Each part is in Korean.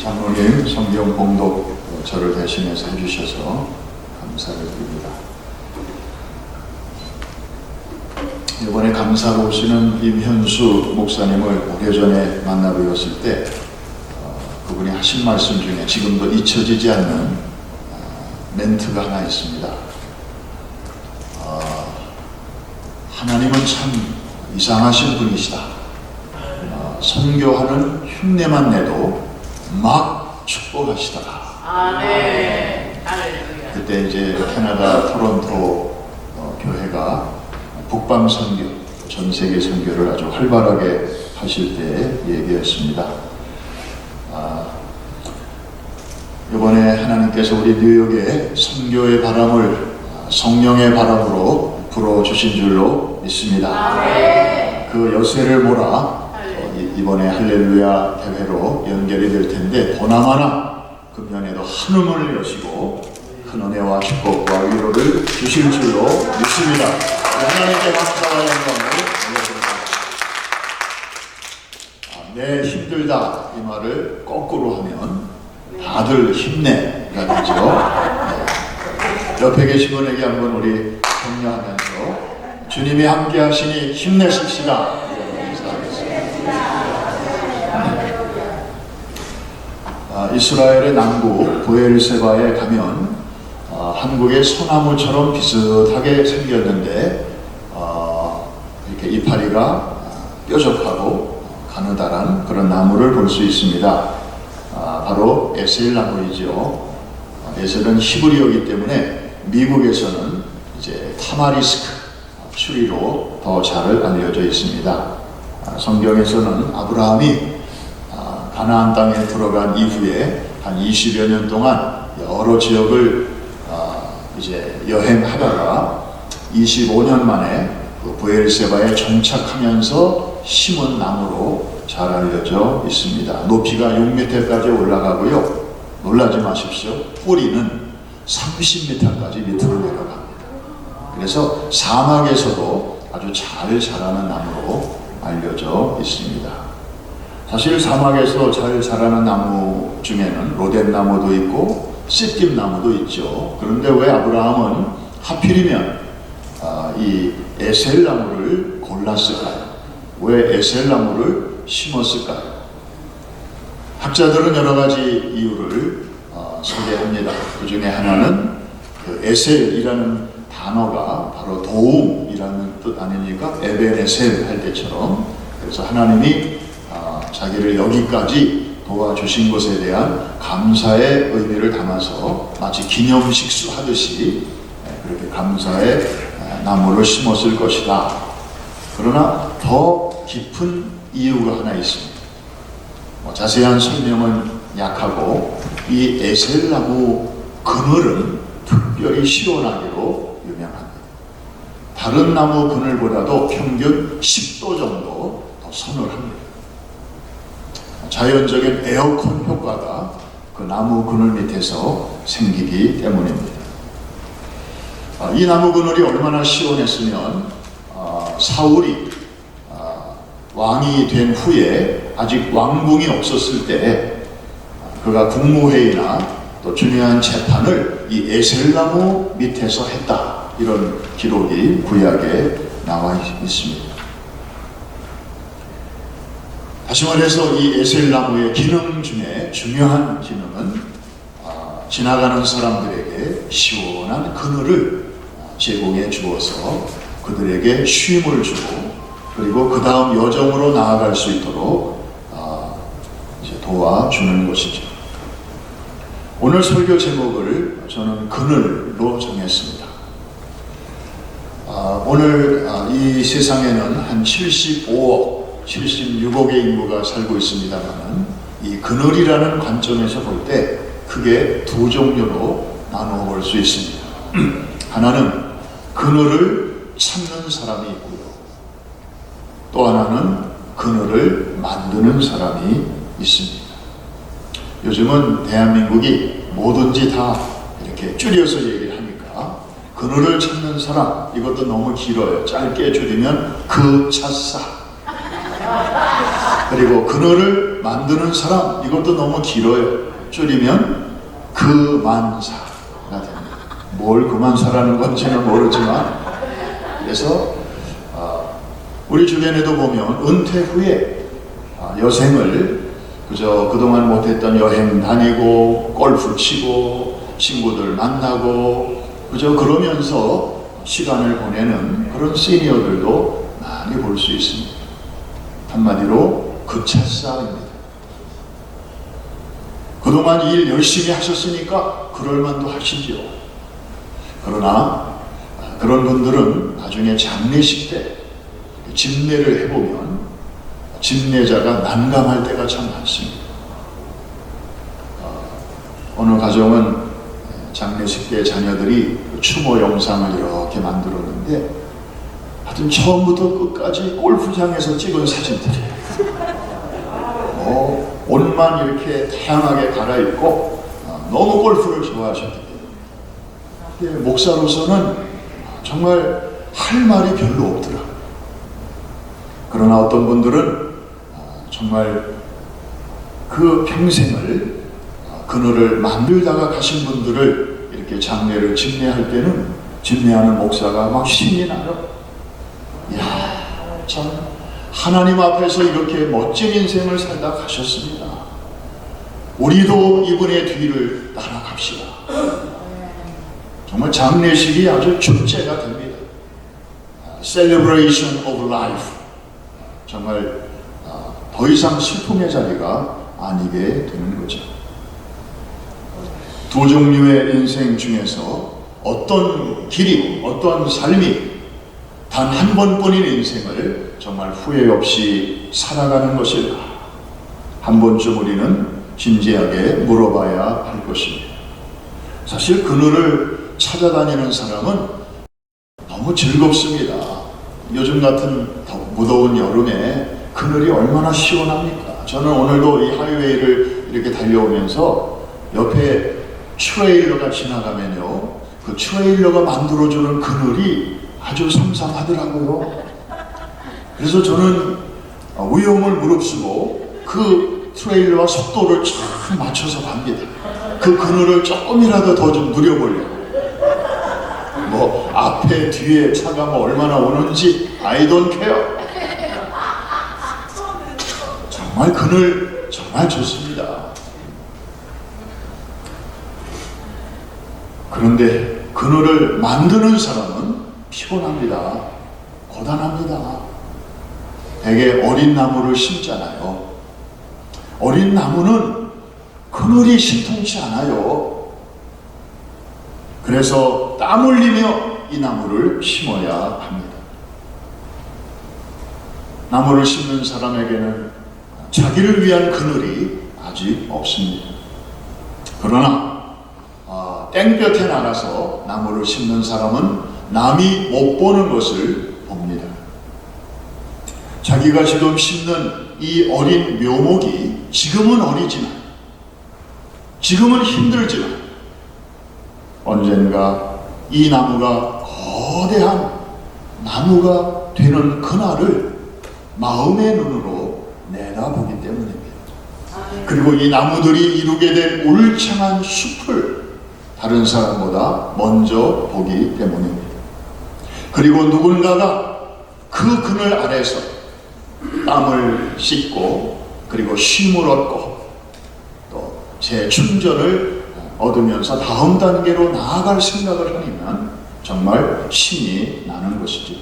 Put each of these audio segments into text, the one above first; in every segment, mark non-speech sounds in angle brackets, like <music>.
장로님 성경 봉독 저를 대신해서 해주셔서 감사를 드립니다. 이번에 감사로 오시는 임현수 목사님을 오래전에 만나 뵈었을 때 어, 그분이 하신 말씀 중에 지금도 잊혀지지 않는 어, 멘트가 하나 있습니다. 어, 하나님은 참 이상하신 분이시다. 어, 선교하는 흉내만 내도 막 축복하시더라. 아멘. 할렐루야. 그때 이제 캐나다 토론토 어, 교회가 북방 선교, 전 세계 선교를 아주 활발하게 하실 때 얘기였습니다. 아, 이번에 하나님께서 우리 뉴욕에 선교의 바람을 아, 성령의 바람으로 불어 주신 줄로 믿습니다. 아멘. 그 여세를 몰아 어, 이- 이번에 할렐루야 대회로 연결이 될 텐데 보나마나 금년에도 한음을 여시고 큰 은혜와 축복과 위로를 주실 줄로 믿습니다. 하나님께 감사와 영광을 올려드립니다. 아, 내 힘들다 이 말을 거꾸로 하면 다들 힘내가 되죠. 네. 옆에 계신 분에게 한번 우리 격려하면서 주님이 함께 하시니 힘내십시다. 아, 이스라엘의 남부 부엘세바에 가면 아, 한국의 소나무처럼 비슷하게 생겼는데 아, 이렇게 이파리가 아, 뾰족하고 가느다란 그런 나무를 볼 수 있습니다. 아, 바로 에셀 나무이죠. 아, 에셀은 히브리어이기 때문에 미국에서는 이제 타마리스크 추리로 더 잘 알려져 있습니다. 아, 성경에서는 아브라함이 아, 가나안 땅에 들어간 이후에 한 20여 년 동안 여러 지역을 아, 이제 여행하다가 25년 만에 그 부엘세바에 정착하면서 심은 나무로 잘 알려져 있습니다. 높이가 6m까지 올라가고요. 놀라지 마십시오. 뿌리는 30m까지 밑으로 내려갑니다. 그래서 사막에서도 아주 잘 자라는 나무로 알려져 있습니다. 사실 사막에서 잘 자라는 나무 중에는 로뎀나무도 있고 씨띠나무도 있죠. 그런데 왜 아브라함은 하필이면 아, 이 에셀나무를 골랐을까요? 왜 에셀나무를 심었을까요? 학자들은 여러 가지 이유를 어, 소개합니다. 그 중에 하나는 그 에셀이라는 단어가 바로 도움이라는 뜻 아닙니까? 에벤에셀 할 때처럼 그래서 하나님이 아, 자기를 여기까지 도와주신 것에 대한 감사의 의미를 담아서 마치 기념식수 하듯이 예, 그렇게 감사의 예, 나무를 심었을 것이다. 그러나 더 깊은 이유가 하나 있습니다. 뭐 자세한 설명은 약하고 이 에셀나무 그늘은 특별히 시원하기로 유명합니다. 다른 나무 그늘보다도 평균 10도 정도 더 서늘합니다. 자연적인 에어컨 효과가 그 나무 그늘 밑에서 생기기 때문입니다. 아, 이 나무 그늘이 얼마나 시원했으면 아, 사울이 아, 왕이 된 후에 아직 왕궁이 없었을 때 그가 국무회의나 또 중요한 재판을 이 에셀나무 밑에서 했다 이런 기록이 구약에 나와 있- 있습니다. 다시 말해서 이 에셀 나무의 기능 중에 중요한 기능은 아, 지나가는 사람들에게 시원한 그늘을 아, 제공해 주어서 그들에게 쉼을 주고 그리고 그 다음 여정으로 나아갈 수 있도록 아, 이제 도와주는 것이죠. 오늘 설교 제목을 저는 그늘로 정했습니다. 아, 오늘 아, 이 세상에는 한 75억, 76억의 인구가 살고 있습니다만 이 그늘이라는 관점에서 볼 때 크게 두 종류로 나누어 볼 수 있습니다. <clears throat> 하나는 그늘을 찾는 사람이 있고요. 또 하나는 그늘을 만드는 사람이 있습니다. 요즘은 대한민국이 뭐든지 다 이렇게 줄여서 얘기를 하니까 그늘을 찾는 사람 이것도 너무 길어요. 짧게 줄이면 그 찾사 그리고 그늘을 만드는 사람 이것도 너무 길어요. 줄이면 그만사가 됩니다. 뭘 그만사라는 건지는 모르지만 그래서 아, 우리 주변에도 보면 은퇴 후에 아, 여생을 그저 그동안 못했던 여행 다니고 골프 치고 친구들 만나고 그저 그러면서 시간을 보내는 그런 시니어들도 많이 볼 수 있습니다. 한마디로 급차싸입니다. 그동안 일 열심히 하셨으니까 그럴만도 하시죠. 그러나 아, 그런 분들은 나중에 장례식 때 집례를 해보면 집례자가 난감할 때가 참 많습니다. 어, 어느 가정은 장례식 때 자녀들이 추모 영상을 이렇게 만들었는데 하여튼 처음부터 끝까지 골프장에서 찍은 사진들이에요. 어, 옷만 이렇게 다양하게 갈아입고 어, 너무 골프를 좋아하셨기 때문에 목사로서는 정말 할 말이 별로 없더라고요. 그러나 어떤 분들은 어, 정말 그 평생을 어, 그늘을 만들다가 가신 분들을 이렇게 장례를 집례할 때는 집례하는 목사가 막 신이 나요. 야, 참 하나님 앞에서 이렇게 멋진 인생을 살다 가셨습니다. 우리도 이분의 뒤를 따라갑시다. 정말 장례식이 아주 축제가 됩니다. Celebration of life. 정말 아, 더 이상 슬픔의 자리가 아니게 되는 거죠. 두 종류의 인생 중에서 어떤 길이, 어떤 삶이 단 한 번뿐인 인생을 정말 후회 없이 살아가는 것일까? 한 번쯤 우리는 진지하게 물어봐야 할 것입니다. 사실 그늘을 찾아다니는 사람은 너무 즐겁습니다. 요즘 같은 더 무더운 여름에 그늘이 얼마나 시원합니까? 저는 오늘도 이 하이웨이를 이렇게 달려오면서 옆에 트레일러가 지나가면요. 그 트레일러가 만들어주는 그늘이 아주 상상하더라고요. 그래서 저는 위험을 무릅쓰고 그 트레일러와 속도를 쫙 맞춰서 갑니다. 그 그늘을 조금이라도 더 좀 누려보려고. 뭐 앞에 뒤에 차가 뭐 얼마나 오는지 don't care. 정말 그늘 정말 좋습니다. 그런데 그늘을 만드는 사람은 피곤합니다. 고단합니다. 대개 어린 나무를 심잖아요. 어린 나무는 그늘이 신통치 않아요. 그래서 땀 흘리며 이 나무를 심어야 합니다. 나무를 심는 사람에게는 자기를 위한 그늘이 아직 없습니다. 그러나 아, 땡볕에 나가서 나무를 심는 사람은 남이 못 보는 것을 봅니다. 자기가 지금 심는 이 어린 묘목이 지금은 어리지만, 지금은 힘들지만, 언젠가 이 나무가 거대한 나무가 되는 그날을 마음의 눈으로 내다보기 때문입니다. 그리고 이 나무들이 이루게 될 울창한 숲을 다른 사람보다 먼저 보기 때문입니다. 그리고 누군가가 그 그늘 아래서 땀을 씻고 그리고 쉼을 얻고 또 재충전을 얻으면서 다음 단계로 나아갈 생각을 하면 정말 신이 나는 것이죠.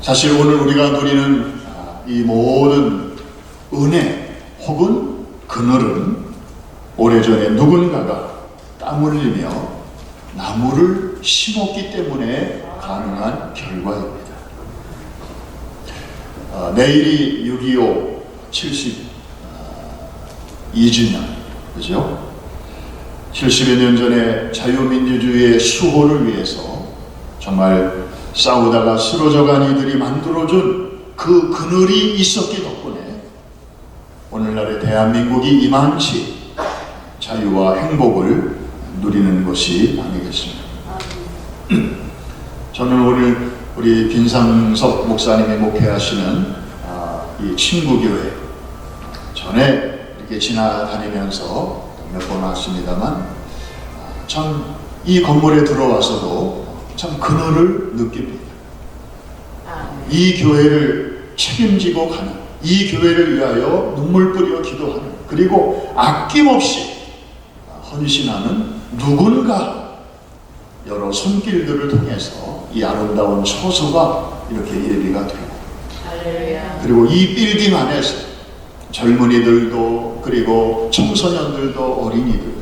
사실 오늘 우리가 누리는 아, 이 모든 은혜 혹은 그늘은 오래전에 누군가가 땀 흘리며 나무를 심었기 때문에 가능한 결과입니다. 아, 내일이 6.25 72주년, 그죠? 70여 년 전에 자유민주주의의 수호를 위해서 정말 싸우다가 쓰러져간 이들이 만들어준 그 그늘이 있었기 덕분에 오늘날의 대한민국이 이만치 자유와 행복을 누리는 것이 아니겠습니까? <clears throat> 저는 오늘 우리 김상석 목사님이 목회하시는 이 친구교회 전에 이렇게 지나다니면서 몇 번 왔습니다만 참 이 건물에 들어와서도 참 그늘을 느낍니다. 이 교회를 책임지고 가는 이 교회를 위하여 눈물 뿌려 기도하는 그리고 아낌없이 헌신하는 누군가 여러 손길들을 통해서 이 아름다운 처소가 이렇게 예비가 되고. 그리고 이 빌딩 안에서 젊은이들도 그리고 청소년들도 어린이들도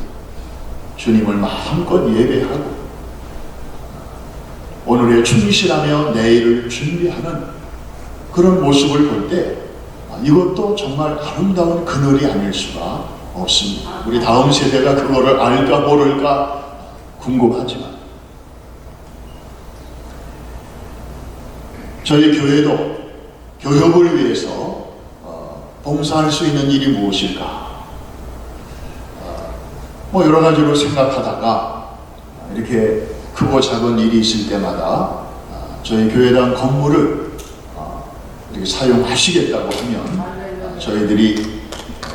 주님을 마음껏 예배하고 오늘에 충실하며 내일을 준비하는 그런 모습을 볼 때 이것도 정말 아름다운 그늘이 아닐 수가 없습니다. 우리 다음 세대가 그거를 알까 모를까 궁금하지만 저희 교회도 교육을 위해서 어, 봉사할 수 있는 일이 무엇일까? 어, 뭐 여러 가지로 생각하다가 이렇게 크고 작은 일이 있을 때마다 어, 저희 교회당 건물을 어, 이렇게 사용하시겠다고 하면 어, 저희들이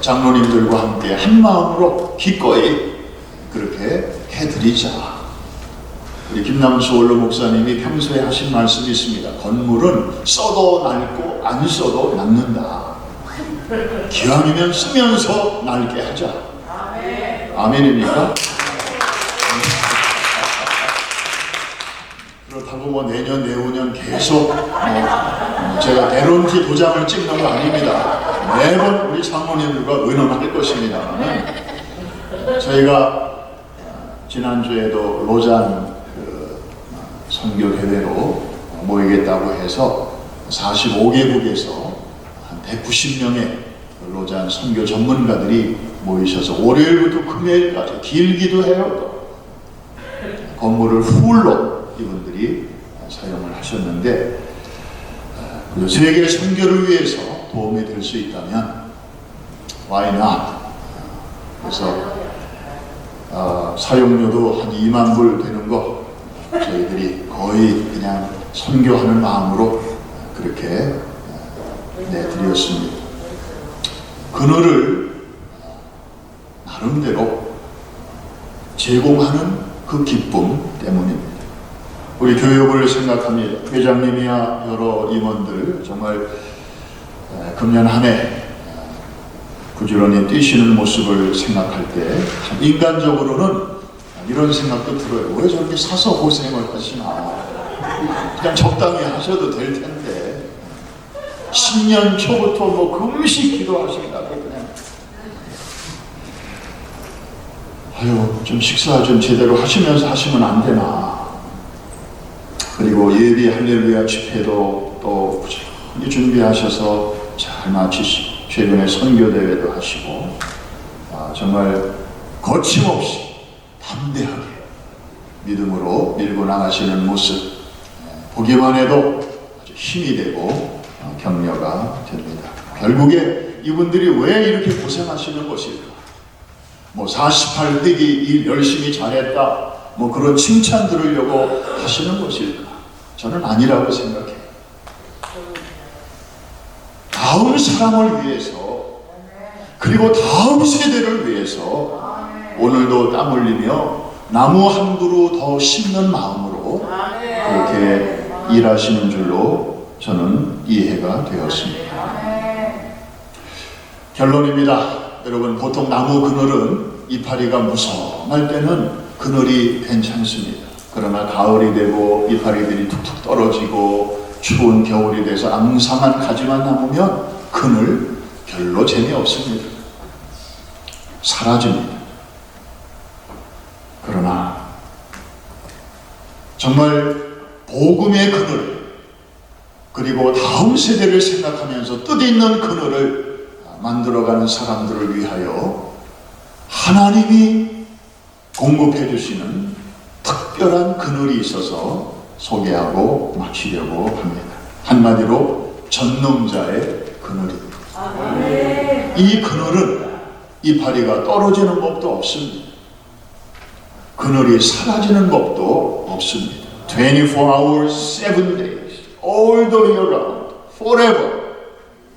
장로님들과 함께 한 마음으로 기꺼이 그렇게 해드리자. 우리 김남수 원로 목사님이 평소에 하신 말씀이 있습니다. 건물은 써도 낡고 안 써도 낡는다. 기왕이면 쓰면서 낡게 하자. 아멘. 아멘입니까? 그렇다고 뭐 내년 내후년 계속 뭐 제가 대론지 도장을 찍는 거 아닙니다. 매번 우리 장모님들과 의논할 것입니다. 저희가 지난주에도 로잔 그 선교 대회로 모이겠다고 해서 45개국에서 한 190명의 로잔 선교 전문가들이 모이셔서 월요일부터 금요일까지 길기도 해요. 또. 건물을 풀로 이분들이 사용을 하셨는데 어, 그리고 세계 선교를 위해서 도움이 될 수 있다면 why not? 그래서 어, 사용료도 한 2만 불 되는 거 저희들이 거의 그냥 선교하는 마음으로 그렇게 어, 내드렸습니다. 그늘을 나름대로 제공하는 그 기쁨 때문입니다. 우리 교육을 생각합니다. 회장님이야 여러 임원들 정말 에, 금년 한해 부지런히 뛰시는 모습을 생각할 때참 인간적으로는 이런 생각도 들어요. 왜 저렇게 사서 고생을 하시나. 그냥 적당히 하셔도 될 텐데. 신년 초부터 뭐 금식 기도하신다고 그냥. 아유, 좀 식사 좀 제대로 하시면서 하시면 안 되나. 그리고 예비 할렐루야 집회도 또 부지런히 준비하셔서 잘 마치시고, 최근에 선교대회도 하시고, 아, 정말 거침없이 담대하게 믿음으로 밀고 나가시는 모습, 예, 보기만 해도 아주 힘이 되고 어, 격려가 됩니다. 결국에 이분들이 왜 이렇게 고생하시는 것일까? 뭐 48회기 일 열심히 잘했다, 뭐 그런 칭찬 들으려고 하시는 것일까? 저는 아니라고 생각해요. 다 음 사람을 위해서 그리고 다음 세대를 위해서 오늘도 땀 흘리며 나무 한 그루 더 심는 마음으로 그렇게 일하시는 줄로 저는 이해가 되었습니다. 결론입니다. 여러분 보통 나무 그늘은 이파리가 무성할 때는 그늘이 괜찮습니다. 그러나 가을이 되고 이파리들이 툭툭 떨어지고 추운 겨울이 돼서 앙상한 가지만 남으면 그늘 별로 재미없습니다. 사라집니다. 그러나 정말 복음의 그늘 그리고 다음 세대를 생각하면서 뜻있는 그늘을 만들어가는 사람들을 위하여 하나님이 공급해 주시는 특별한 그늘이 있어서 소개하고 마치려고 합니다. 한마디로 전능자의 그늘입니다. 이 그늘은 이파리가 떨어지는 법도 없습니다. 그늘이 사라지는 법도 없습니다. 24 hours, 7 days, all the year round, forever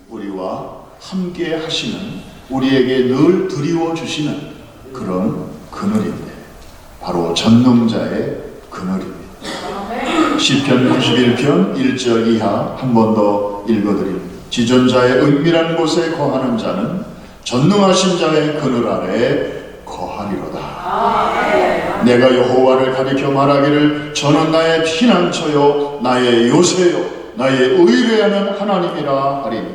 우리와 함께 하시는 우리에게 늘 드리워 주시는 그런 그늘인데 바로 전능자의 그늘입니다. 시편 91편 1절 이하 한 번 더 읽어드립니다. 지존자의 은밀한 곳에 거하는 자는 전능하신 자의 그늘 아래 거하리로다. 내가 여호와를 가리켜 말하기를 저는 나의 피난처요 나의 요새요 나의 의뢰하는 하나님이라 하리니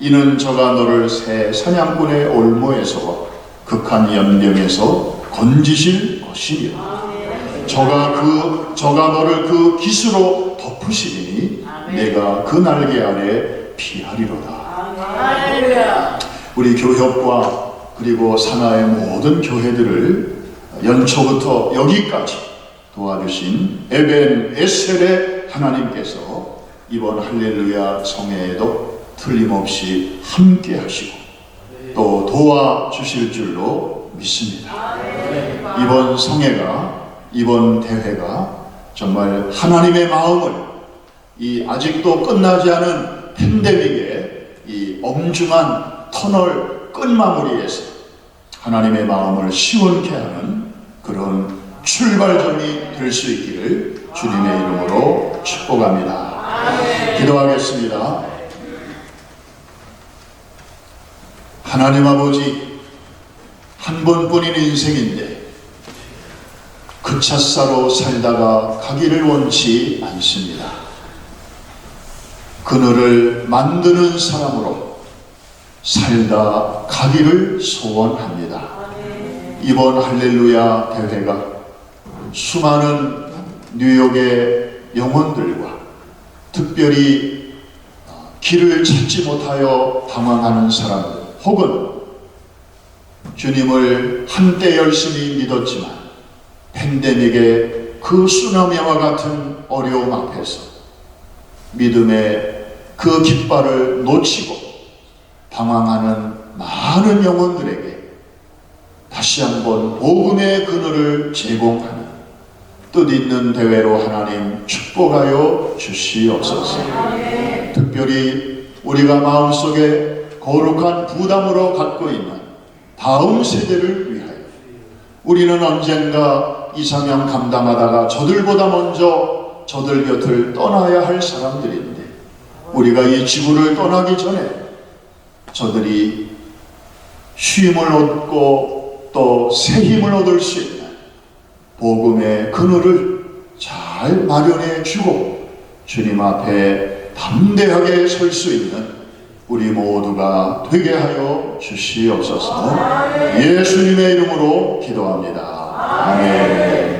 이는 저가 너를 새 사냥꾼의 올무에서 극한 연병에서 건지실 것이니라. 저가 그 저가 너를 그 기수로 덮으시니 내가 그 날개 아래 피하리로다. 할렐루야. 우리 교협과 그리고 산하의 모든 교회들을 연초부터 여기까지 도와주신 에벤 에셀의 하나님께서 이번 할렐루야 성회에도 틀림없이 함께 하시고 또 도와주실 줄로 믿습니다. 이번 성회가 이번 대회가 정말 하나님의 마음을 이 아직도 끝나지 않은 팬데믹의 이 엄중한 터널 끝마무리에서 하나님의 마음을 시원케 하는 그런 출발점이 될 수 있기를 주님의 이름으로 축복합니다. 기도하겠습니다. 하나님 아버지 한 번뿐인 인생인데 그 찻사로 살다가 가기를 원치 않습니다. 그늘을 만드는 사람으로 살다 가기를 소원합니다. 이번 할렐루야 대회가 수많은 뉴욕의 영혼들과 특별히 길을 찾지 못하여 방황하는 사람들 혹은 주님을 한때 열심히 믿었지만 팬데믹의 그 쓰나미와 같은 어려움 앞에서 믿음의 그 깃발을 놓치고 방황하는 많은 영혼들에게 다시 한번 복음의 그늘을 제공하는 뜻 있는 대회로 하나님 축복하여 주시옵소서. 특별히 우리가 마음속에 거룩한 부담으로 갖고 있는 다음 세대를 위하여 우리는 언젠가 이상형 감당하다가 저들보다 먼저 저들 곁을 떠나야 할 사람들인데 우리가 이 지구를 떠나기 전에 저들이 쉼을 얻고 또 새 힘을 얻을 수 있는 복음의 그늘을 잘 마련해 주고 주님 앞에 담대하게 설 수 있는 우리 모두가 되게 하여 주시옵소서 예수님의 이름으로 기도합니다. 아멘.